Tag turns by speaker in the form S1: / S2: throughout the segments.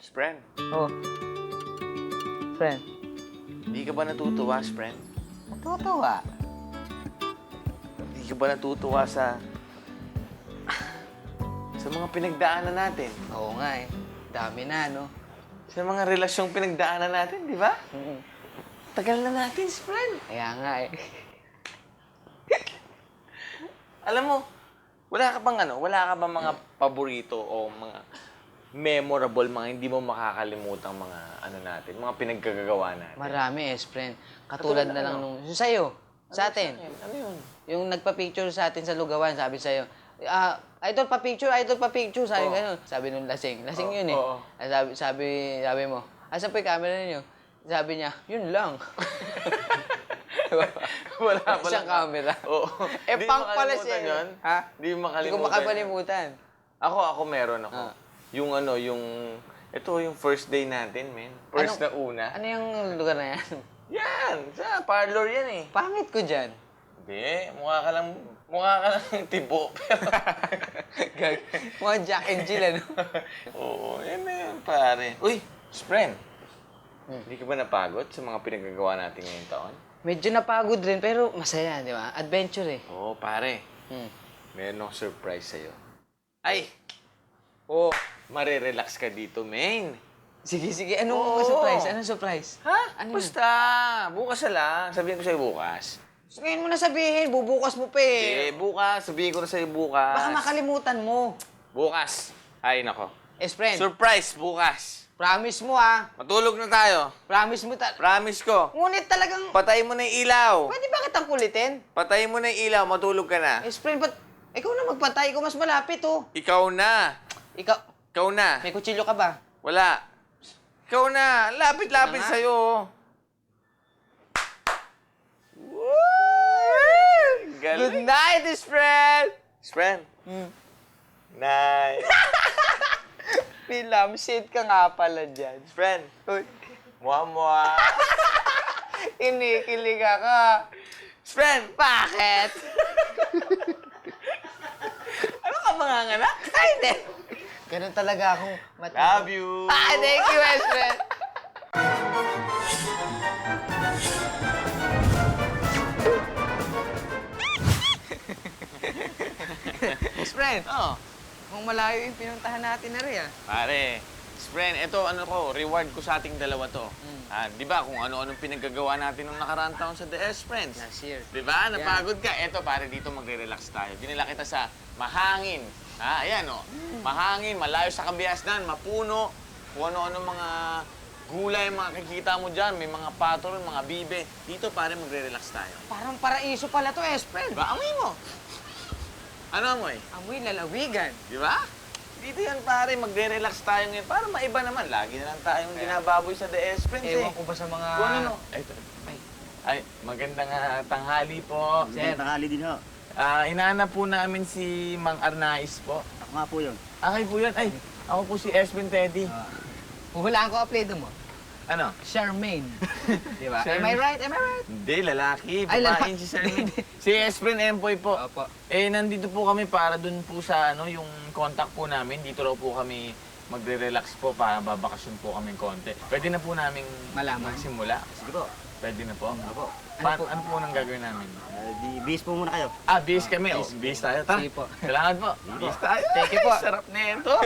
S1: Friend,
S2: Oh. Friend.
S1: hindi ka ba natutuwa, friend?
S2: Natutuwa.
S1: Hindi ka ba natutuwa sa... sa mga pinagdaanan natin?
S2: Oo nga eh. Dami na, no?
S1: Sa mga relasyong pinagdaanan natin, di ba?
S2: Mm.
S1: Tagal na natin, friend.
S2: Kaya nga eh.
S1: Alam mo, wala ka bang ano, wala ka bang mga paborito o mga memorable, mga hindi mo makakalimutang mga ano natin, mga pinaggagawa natin?
S2: Marami eh, friend. Katulad
S1: Katulad
S2: na lang
S1: ano?
S2: nung... Yung sa'yo. Sa atin.
S1: Ano yun?
S2: Yung nagpa-picture sa atin sa lugawan, sabi sa'yo, ah, idol pa-picture, idol pa-picture, sabi
S1: Oo.
S2: ganun. Sabi nung lasing. Lasing
S1: Oo,
S2: yun eh.
S1: oo.
S2: Ah, Sabi, sabi, sabi mo, asan po yung camera ninyo? Sabi niya, yun lang.
S1: Wala
S2: Wala
S1: pala.
S2: siyang camera.
S1: Oo.
S2: Eh,
S1: Di
S2: pang pala
S1: makalimutan
S2: siya. eh.
S1: yun.
S2: Ha?
S1: Di mo
S2: Hindi
S1: makalimutan.
S2: ko makapalimutan.
S1: Ako, ako meron ako.
S2: Ah.
S1: Yung ano, yung... Ito, yung first day natin, men. First
S2: Ano?
S1: na una.
S2: Ano yung lugar na yan?
S1: Yan! Sa parlor yan eh.
S2: Pangit ko dyan.
S1: Hindi, mukha ka lang... Mukha ka lang tibo. Pero...
S2: Gag. Mga Jack and Jill, ano?
S1: Oo, yan na yan, pare. Uy, friend.
S2: Hmm.
S1: Hindi ka ba napagod sa mga pinagagawa natin ngayong taon?
S2: Medyo napagod rin, pero masaya, di ba? Adventure eh.
S1: Oo, pare.
S2: Hmm.
S1: Meron akong surprise sa'yo. Ay! Oh, marirelax ka dito, main.
S2: Sige, sige. Anong
S1: Oo.
S2: surprise? Anong surprise?
S1: Ha?
S2: Ano?
S1: Basta, bukas na lang. Sabihin ko sa'yo bukas.
S2: So, ngayon mo na sabihin, bubukas mo pa
S1: Eh,
S2: eh.
S1: bukas. Sabihin ko na sa'yo bukas.
S2: Baka makalimutan mo.
S1: Bukas. Ay, nako.
S2: Yes, friend.
S1: Surprise, bukas.
S2: promise mo ah.
S1: Matulog na tayo.
S2: Promise mo ta...
S1: Promise ko.
S2: Ngunit talagang...
S1: Patayin mo na yung ilaw.
S2: Pwede ba kitang kulitin?
S1: Patayin mo na yung ilaw, matulog ka na.
S2: Yes, friend, ba't... Ikaw na magpatay. Ikaw mas malapit oh.
S1: Ikaw na.
S2: Ikaw...
S1: Ikaw na.
S2: May kutsilyo ka ba?
S1: Wala. Ikaw na. Lapit-lapit
S2: na nga.
S1: sa'yo. Galing.
S2: Good night, this friend!
S1: Friend.
S2: Hmm.
S1: Night.
S2: Pilam, shit ka nga pala dyan.
S1: Friend.
S2: Uy,
S1: Mwa-mwa.
S2: inikilig ka.
S1: Friend.
S2: Bakit?
S1: Ano ka mga nganak?
S2: Ay, hindi. Ganun talaga akong matulog.
S1: Love you.
S2: Ah, thank you, best friend. best friend,
S1: Oh.
S2: kung malayo yung pinuntahan natin na rin ah.
S1: Pare. Friend, ito ano ko, reward ko sa ating dalawa to.
S2: Mm.
S1: Ah, 'di ba kung ano-anong pinaggagawa natin nung nakaraang taon sa The S Friends?
S2: Last year.
S1: Di ba? Napagod ka. Eto, pare, dito magre-relax tayo. Dinala kita sa mahangin. Ha? Ayan, oh. Mahangin, malayo sa kabiasnan, mapuno. Kung ano-ano mga gulay, mga kikita mo dyan. May mga patol, mga bibe. Dito, pare, magre-relax tayo.
S2: Parang paraiso pala to, friend.
S1: Ba, amoy mo. Ano amoy?
S2: Amoy lalawigan.
S1: Di ba? Dito yan, pare, magre-relax tayo ngayon. Para maiba naman. Lagi na lang tayong ginababoy sa The S Friends, eh.
S2: Ewan ko ba sa mga...
S1: Kung ano, Ay, ito.
S2: Ay,
S1: Ay, magandang ah, tanghali po.
S3: Sir, tanghali din ho.
S1: Ah, inaanap po namin si Mang Arnaiz po.
S3: Ako nga po yun.
S1: Okay po yun. Ay, ako po si Esvin Teddy.
S2: Huhulaan ko apelido mo.
S1: Ano?
S2: Charmaine. Di ba? Am
S1: Charmaine.
S2: I right? Am I right?
S1: Hindi, lalaki.
S2: Ay,
S1: Babaeng
S2: lalaki.
S1: si Sir. si Esvin Empoy po.
S2: Opo.
S1: Eh, nandito po kami para dun po sa ano, yung contact po namin. Dito raw po kami magre-relax po para babakasyon po kami konti. Pwede na po namin
S2: Malaman.
S1: magsimula.
S3: Sige po.
S1: Pwede na po.
S3: Ako.
S1: Pa- ano po nang gagawin namin?
S3: Uh, di, bis po muna kayo.
S1: Ah, bis kami. Oh, bis tayo. Tara.
S2: Sige po.
S1: Salamat po. Bis tayo.
S2: Thank you po.
S1: Sarap na ito.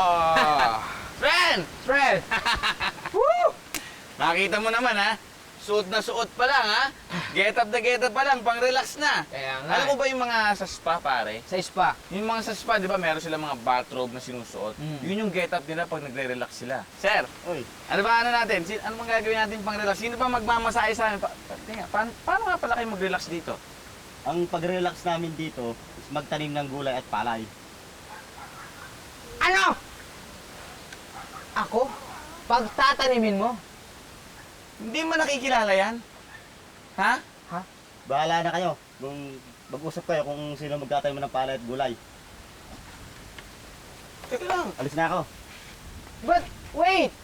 S1: Ah. Friend!
S2: Friend!
S1: Nakita mo naman ha? Suot na suot pa lang ha? Get up na get up pa lang, pang relax na.
S2: Kaya nga.
S1: Alam mo ba yung mga sa spa pare?
S2: Sa spa.
S1: Yung mga sa spa, di ba, meron sila mga bathrobe na sinusuot.
S2: Mm.
S1: Yun yung get up nila pag nagre-relax sila. Sir,
S3: Uy,
S1: ano ba ano natin? Sin ano bang gagawin natin pang relax? Sino ba magmamasahe sa amin? Pa pa- tinga, paano, paano nga pala kayo mag-relax dito?
S3: ang pag-relax namin dito is magtanim ng gulay at palay.
S2: Ano? Ako? Pagtatanimin mo?
S1: Hindi mo nakikilala yan? Ha?
S2: Ha?
S3: Bahala na kayo kung mag-usap kayo kung sino magtatanim ng palay at gulay.
S1: Teka lang.
S3: Alis na ako.
S2: But, wait!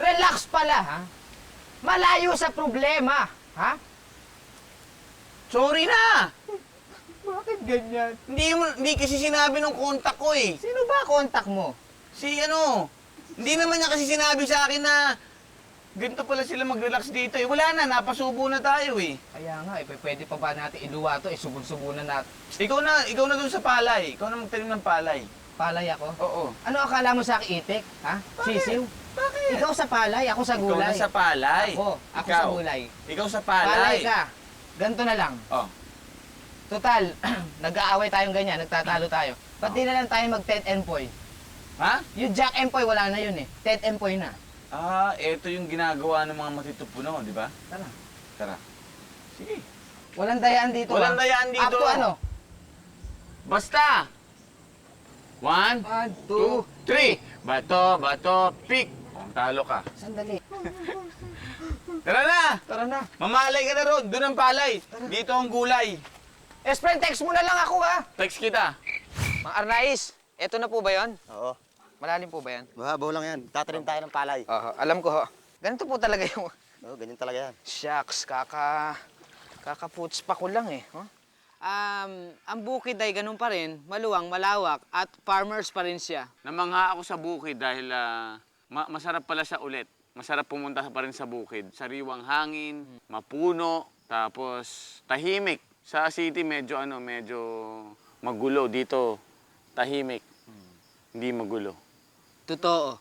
S2: Relax pala, ha? Malayo sa problema, ha?
S1: Sorry na!
S2: Bakit ganyan?
S1: Hindi, mo, hindi kasi sinabi ng kontak ko eh.
S2: Sino ba kontak mo?
S1: Si ano, hindi naman niya kasi sinabi sa akin na ganito pala sila mag-relax dito eh. Wala na, napasubo na tayo eh.
S2: Kaya nga, eh, pwede pa ba natin iluwa to? Eh, subun-subunan natin.
S1: Ikaw na, ikaw na dun sa palay. Ikaw na magtanim ng palay.
S2: Palay ako.
S1: Oo.
S2: Ano akala mo sa akin, itik? Ha? Sisiw?
S1: Bakit?
S2: Ikaw sa palay, ako sa
S1: Ikaw
S2: gulay.
S1: na sa palay.
S2: Ako, ako
S1: Ikaw.
S2: sa gulay.
S1: Ikaw sa
S2: Palay
S1: palay.
S2: ka. Ganto na lang.
S1: Oh.
S2: Total, nag-aaway tayong ganyan, nagtatalo tayo. Ba't
S1: Oh.
S2: di na lang tayo mag Ted Empoy?
S1: Ha?
S2: Yung Jack Empoy, wala na yun eh. Ted Empoy na.
S1: Ah, ito yung ginagawa ng mga matitupuno, di ba?
S2: Tara.
S1: Tara. Sige.
S2: Walang dayaan dito
S1: Walang
S2: ah.
S1: dayaan dito.
S2: Up to ano?
S1: Basta! One,
S2: One,
S1: two, three. Bato, bato, pick. Kung talo ka.
S2: Sandali.
S1: Tara na!
S2: Tara na.
S1: Mamalay ka na ron. Doon ang palay. Dito ang gulay.
S2: Espren, text mo na lang ako ha.
S1: Text kita.
S2: Mga Arnais, eto na po ba yon?
S3: Oo.
S2: Malalim po ba yan?
S3: Bahabaw lang yan. Tatanim tayo ng palay.
S2: Oo, alam ko ho. Ganito po talaga yung...
S3: Oo, ganyan talaga yan.
S2: Shucks, kaka... Kakaputs pa ko lang eh. Huh? Um, ang bukid ay ganun pa rin, maluwang, malawak, at farmers pa rin siya.
S1: Namangha ako sa bukid dahil ah, ma- masarap pala siya ulit. Masarap pumunta pa rin sa bukid. Sariwang hangin, mapuno, tapos tahimik. Sa city medyo ano, medyo magulo. Dito, tahimik. Hindi magulo.
S2: Totoo.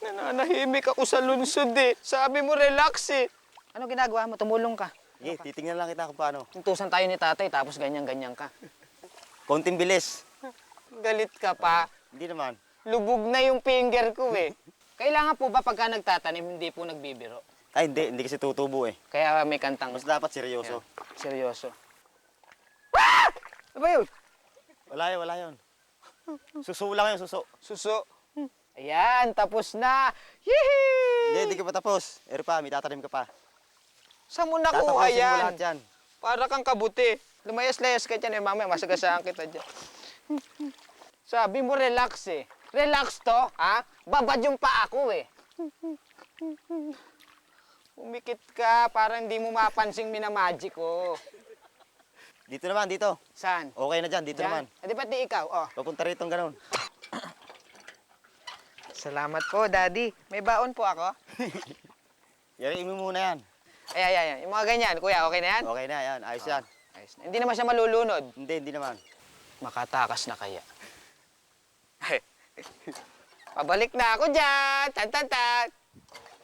S2: Nananahimik ako sa lunsod eh. Sabi mo, relax eh. Ano ginagawa mo? Tumulong ka.
S3: Sige, titingnan lang kita kung paano.
S2: Tuntusan tayo ni tatay, tapos ganyan-ganyan ka.
S3: Konting bilis.
S2: Galit ka pa.
S3: Hindi naman.
S2: Lubog na yung finger ko eh. Kailangan po ba pagka nagtatanim, hindi po nagbibiro?
S3: Ay, hindi. Hindi kasi tutubo eh.
S2: Kaya may kantang
S3: Mas dapat seryoso.
S2: seryoso. Ah! Ano ba yun?
S3: Wala yun, wala yun. Suso lang yun, suso.
S2: Suso. Ayan, tapos na. Yehey!
S3: Hindi, hindi ka pa tapos. Ero pa, may tatanim ka pa.
S2: Saan mo nakuha
S3: Tatapusin mo lahat yan.
S2: Para kang kabuti. Lumayas-layas ka dyan eh, mamaya masagasaan kita dyan. Sabi mo relax eh. Relax to, ha? Babad yung pa ako eh. Umikit ka, para hindi mo mapansing minamagic ko.
S3: Dito naman, dito.
S2: Saan?
S3: Okay na dyan, dito naman.
S2: Eh, di ba't di ikaw? Oh.
S3: Papunta rito ganun.
S2: Salamat po, Daddy. May baon po ako.
S3: Yari mo muna yan.
S2: Ay, ay, ay. Yung mga ganyan, kuya, okay na yan?
S3: Okay na yan, ayos yan.
S2: Ayos na. Hindi naman siya malulunod.
S3: Hindi, hindi naman.
S2: Makatakas na kaya. Pabalik na ako dyan. Tan, tan, tan.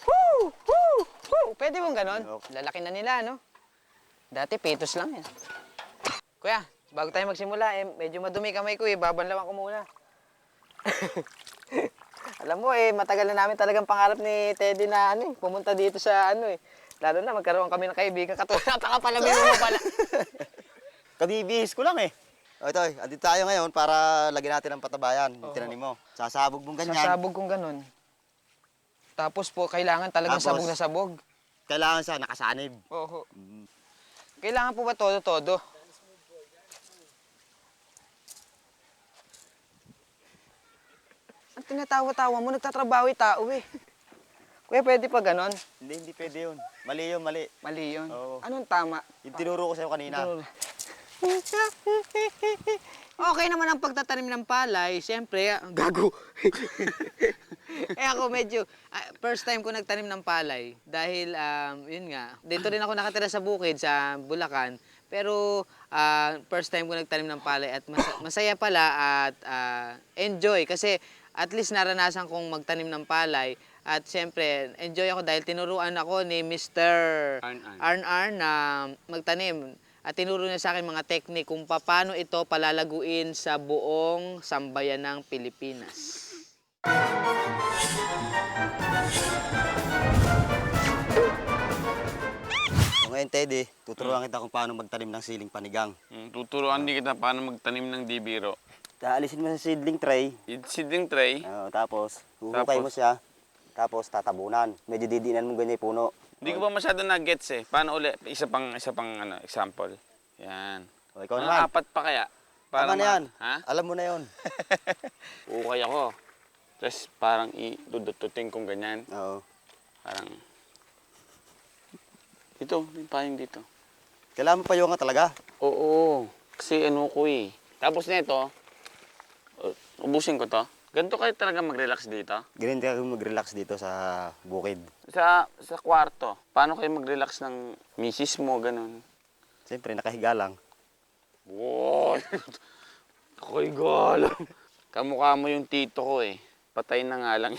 S2: Woo! Woo! Woo! Pwede mong ganon?
S3: Okay.
S2: Lalaki na nila, no? Dati, pitos lang yan. Kuya, bago tayo magsimula, eh, medyo madumi kamay ko eh. Babanlawan ko muna. Alam mo eh, matagal na namin talagang pangarap ni Teddy na ano eh, pumunta dito sa ano eh. Lalo na magkaroon kami ng kaibigan katulad ng takapalabi mo pala.
S3: Kabibihis ko lang eh. O ito, eh, andito tayo ngayon para lagyan natin ng patabayan. Yung tinanim mo. Sasabog mong ganyan.
S2: Sasabog kong ganun. Tapos po, kailangan talagang
S3: Tapos?
S2: sabog na sabog.
S3: Kailangan siya nakasanib.
S2: Oo. Kailangan po ba todo-todo? Tinatawa-tawa mo, nagtatrabaho yung tao eh. Kuya, pwede pa ganon?
S3: Hindi, hindi pwede yun. Mali yun, mali.
S2: Mali yun.
S3: Oo.
S2: Anong tama?
S3: Yung tinuro ko sa'yo kanina.
S2: okay naman ang pagtatanim ng palay. Siyempre, ah, gago. eh ako medyo, ah, first time ko nagtanim ng palay. Dahil, um, yun nga, dito rin ako nakatira sa bukid, sa Bulacan. Pero, ah, first time ko nagtanim ng palay at mas- masaya pala at ah, enjoy. Kasi, at least naranasan kong magtanim ng palay. At siyempre, enjoy ako dahil tinuruan ako ni Mr.
S1: Arn Arn.
S2: Na magtanim. At tinuro niya sa akin mga teknik kung paano ito palalaguin sa buong sambayan ng Pilipinas.
S3: Ngayon, Teddy, tuturuan kita kung paano magtanim ng siling panigang.
S1: Mm, tuturuan din kita paano magtanim ng dibiro.
S3: Taalisin mo sa seedling tray.
S1: Yung seedling tray,
S3: Oo, tapos, huhukay mo
S1: Tapos?
S3: siya. Tapos, tatabunan. Medyo didiinan mo ganyan yung puno.
S1: hindi ko pa masyado na-gets eh. Paano ulit? Isa pang, isa pang ano, example. Yan.
S3: O, ikaw
S1: Mga
S3: naman.
S1: apat pa kaya?
S3: Tama na
S1: ma-
S3: yan.
S1: Ha?
S3: Alam mo na yon.
S1: Ukay ako. Tapos parang i-dudututin kong ganyan.
S3: Oo.
S1: Parang... Dito, yung payong dito.
S3: Kailangan pa yung nga talaga.
S1: Oo. Kasi ano ko eh. Tapos nito, ubusin ko to. Ganito kayo talaga mag-relax dito?
S3: Ganun kayo mag-relax dito sa bukid.
S1: Sa sa kwarto, paano kayo mag-relax ng misis mo, ganun?
S3: Siyempre, nakahiga lang.
S1: Wow! Ako'y galang. Kamukha mo yung tito ko eh. Patay na nga lang.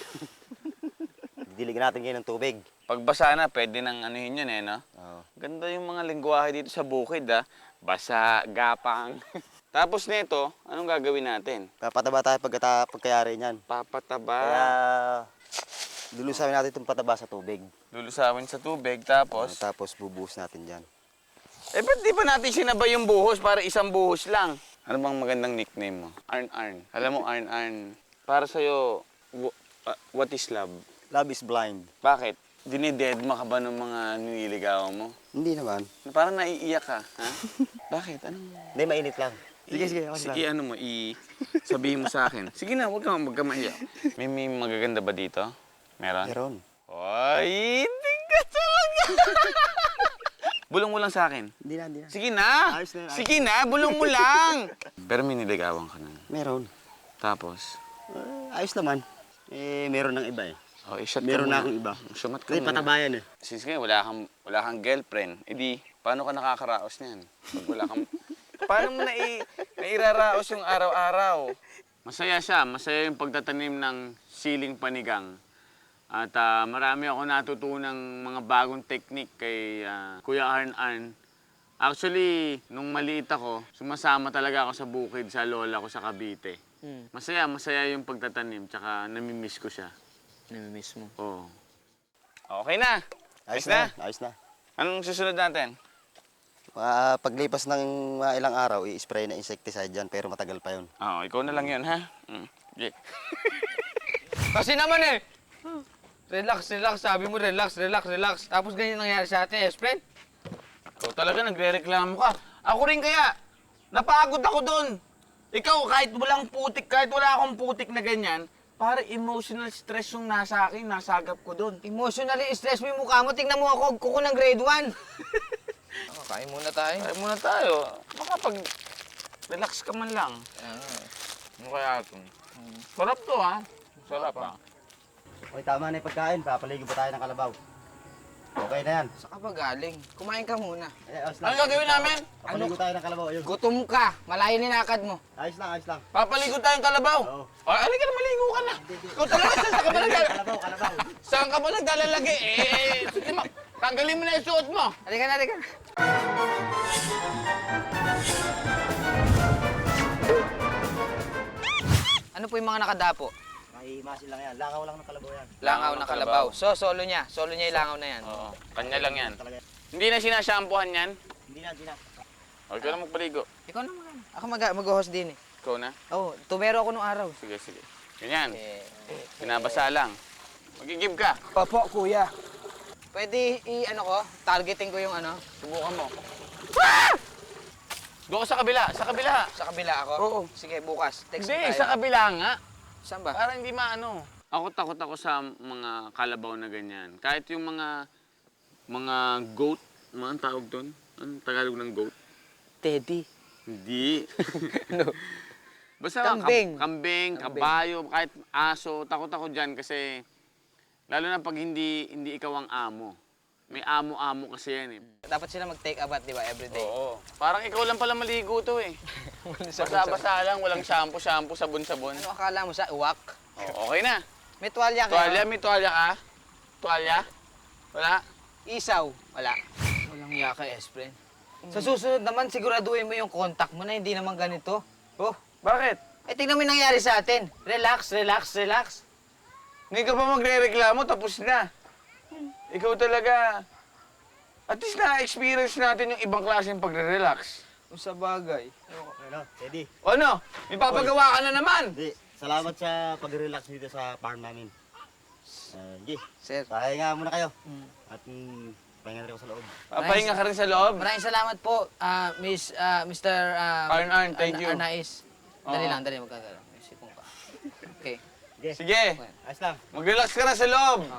S3: Diligan natin ngayon ng tubig.
S1: Pagbasa na, pwede nang yun yun eh, no?
S3: Oo.
S1: Ganda yung mga lingwahe dito sa bukid, ah. Basa, gapang. Tapos nito, anong gagawin natin?
S3: Papataba tayo pagkata, pagkayari niyan.
S1: Papataba.
S3: Kaya, lulusamin natin itong pataba sa tubig.
S1: Lulusawin sa tubig,
S3: Tapos,
S1: tapos...
S3: tapos bubuhos natin dyan.
S1: Eh, ba't di pa natin sinabay yung buhos para isang buhos lang? Ano bang magandang nickname mo? Arn Arn. Alam mo, Arn Arn, para sa'yo, wh- uh, what is love?
S3: Love is blind.
S1: Bakit? Dinidedma ka ba ng mga nililigawan mo?
S3: Hindi naman.
S1: Na Parang naiiyak ka, ha? Bakit? Anong...
S3: Hindi, mainit lang. Sige, sige, okay lang.
S1: Sige, ano mo, i... Sabihin mo sa akin. Sige na, huwag kang magkamahiya. May, may magaganda ba dito? Meron?
S3: Meron.
S1: Ay, hindi ka talaga. bulong mo lang sa akin.
S3: Hindi na, hindi na.
S1: Sige na.
S3: Ayos na yun, ayos
S1: Sige na, bulong mo lang. Pero may niligawan ka na.
S3: Meron.
S1: Tapos,
S3: Eh, ayos naman. Eh, meron ng iba eh.
S1: Oh, i-shot
S3: Meron na akong iba.
S1: Sumat ka
S3: Kasi
S1: muna.
S3: patabayan eh.
S1: Since ngayon, wala kang, wala kang girlfriend, edi, paano ka nakakaraos niyan? Pag wala kang... paano mo nai, nairaraos yung araw-araw? Masaya siya. Masaya yung pagtatanim ng siling panigang. At ah, marami ako natutunang mga bagong technique kay ah, Kuya Arn Arn. Actually, nung maliit ako, sumasama talaga ako sa bukid sa lola ko sa Cavite.
S2: Hmm.
S1: Masaya, masaya yung pagtatanim, tsaka namimiss ko siya.
S2: Namimiss mo.
S1: Oo. Okay na.
S3: Ayos
S1: Ayos na?
S3: na. Ayos na.
S1: Anong susunod natin?
S3: Ah, paglipas ng mga ilang araw, i-spray na insecticide dyan, pero matagal pa yun.
S1: Oo, ikaw na lang yun, ha? Mm. Okay.
S2: Kasi naman eh. Relax, relax. Sabi mo relax, relax, relax. Tapos ganyan nangyari sa atin, eh, friend.
S1: Ikaw talaga nagre-reklamo ka. Ako rin kaya. Napagod ako doon. Ikaw, kahit walang putik, kahit wala akong putik na ganyan, para emotional stress yung nasa akin, nasagap ko doon.
S2: Emotionally stress mo yung mukha mo. Tingnan mo ako, kuko ng grade 1. oh, kain muna tayo.
S1: Tayo muna tayo. Baka pag relax ka man lang. Ano kaya ito? Sarap to, ha? Sarap, ha?
S3: Okay, tama na yung pagkain. Papaligo pa tayo ng kalabaw. Okay na yan.
S2: Saan ka ba galing? Kumain ka muna.
S3: Eh, ayos
S1: Ano gagawin namin?
S3: Papaligo tayo ng kalabaw. Ayun.
S2: Gutom ka. Malayo ninakad mo.
S3: Ayos lang, ayos lang.
S1: Papaligo tayong kalabaw.
S3: Oo.
S1: O, halika na, maligo ka na. Ikaw talaga, saan ka ba nagdala?
S3: Kalabaw, kalabaw.
S1: Saan ka ba nagdalalagi? Eh, eh, sige mo, tanggalin mo na yung suot mo.
S2: Halika na, halika na. Ano po yung mga nakadapo?
S3: May masin lang yan. Langaw lang ng kalabaw yan.
S2: Langaw na kalabaw. So, solo niya. Solo niya yung langaw na yan.
S1: Oo, kanya lang yan.
S3: Talaga.
S1: Hindi na sinashampuhan yan.
S3: Hindi na, hindi na.
S1: O, ikaw na magpaligo.
S2: Ikaw na mag Ako mag mag-host din eh.
S1: Ikaw na.
S2: Oh, tumero ako nung araw.
S1: Sige, sige. Ganyan.
S2: Eh,
S1: Binabasa lang. Magigib ka.
S2: Papo, kuya. Pwede i-ano ko, targeting ko yung ano,
S1: Subukan mo. Doon ka sa kabila. Sa kabila.
S2: sa kabila ako.
S1: Oo.
S2: Sige, bukas. Text
S1: Hindi,
S2: tayo.
S1: sa kabila nga.
S2: Saan ba?
S1: Para hindi maano. Ako takot ako sa mga kalabaw na ganyan. Kahit yung mga mga goat, mga ang tawag doon? Anong Tagalog ng goat?
S2: Teddy.
S1: Hindi.
S2: No.
S1: Basta
S2: Kambing.
S1: Kam- kambing, kabayo, kahit aso, takot ako dyan kasi lalo na pag hindi hindi ikaw ang amo. May amo-amo kasi yan eh.
S2: Dapat sila mag-take a bath, di ba, everyday?
S1: Oo. Parang ikaw lang pala maligo to eh.
S2: Sa
S1: Basa-basa lang, walang shampoo, shampoo, sabon-sabon.
S2: Ano akala mo sa uwak?
S1: Oo, okay na.
S2: May tuwalya kayo?
S1: Tuwalya, may tuwalya ka? Tuwalya? Wala?
S2: Isaw? Wala. Walang yaka, Espren. Sa susunod naman, siguraduhin mo yung contact mo na hindi naman ganito. Oh,
S1: Bakit?
S2: eh tingnan mo yung nangyari sa atin. Relax, relax, relax.
S1: Ngayon ka pa magre-reklamo, tapos na. Ikaw talaga, at least na-experience natin yung ibang klaseng pagre-relax.
S2: Kung sa bagay.
S3: Ano, Teddy.
S1: O ano? May papagawa ka na naman.
S3: Hindi, salamat sa pag-relax dito sa farm namin. Uh, sige,
S2: Sir.
S3: pahinga muna kayo.
S2: Mm.
S3: At mm, pahinga rin ako sa loob.
S1: Papahinga ka rin sa loob.
S2: Maraming salamat po, ah, Miss, ah, Mr. um,
S1: Arn Arn, thank you.
S2: Arnais. Dali
S1: Oo.
S2: lang, dali magkagalaw. May sipong ka. Okay.
S3: Sige,
S1: Sige,
S3: ayos lang.
S1: mag-relax ka na sa loob.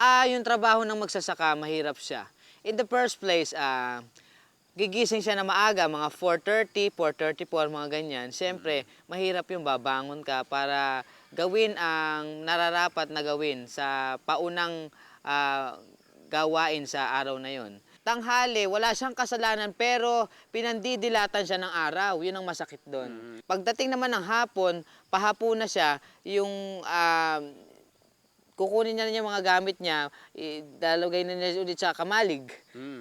S2: Ah, yung trabaho ng magsasaka, mahirap siya. In the first place, ah, gigising siya na maaga, mga 4.30, 4.34, mga ganyan, siyempre, mahirap yung babangon ka para gawin ang nararapat na gawin sa paunang ah, gawain sa araw na yon. Tanghali, wala siyang kasalanan pero pinandidilatan siya ng araw. Yun ang masakit doon. Pagdating naman ng hapon, pahapon na siya, yung ah, kukunin niya na yung mga gamit niya, idalagay na niya ulit sa kamalig,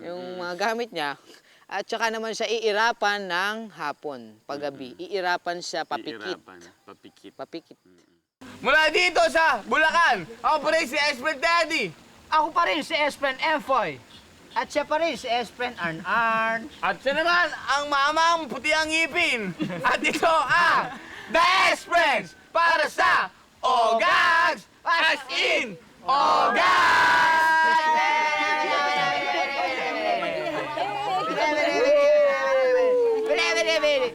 S2: yung mga gamit niya. At saka naman siya iirapan ng hapon, paggabi. Iirapan siya papikit.
S1: Papikit.
S2: Papikit.
S1: Mula dito sa Bulacan, ako pa rin si Esprit Daddy.
S2: Ako pa rin si Espren Emfoy. At siya pa rin si Espren Arn Arn.
S1: At siya naman ang mamang puti ang ngipin. At ito ang The Express para sa Ogags as in Ogags!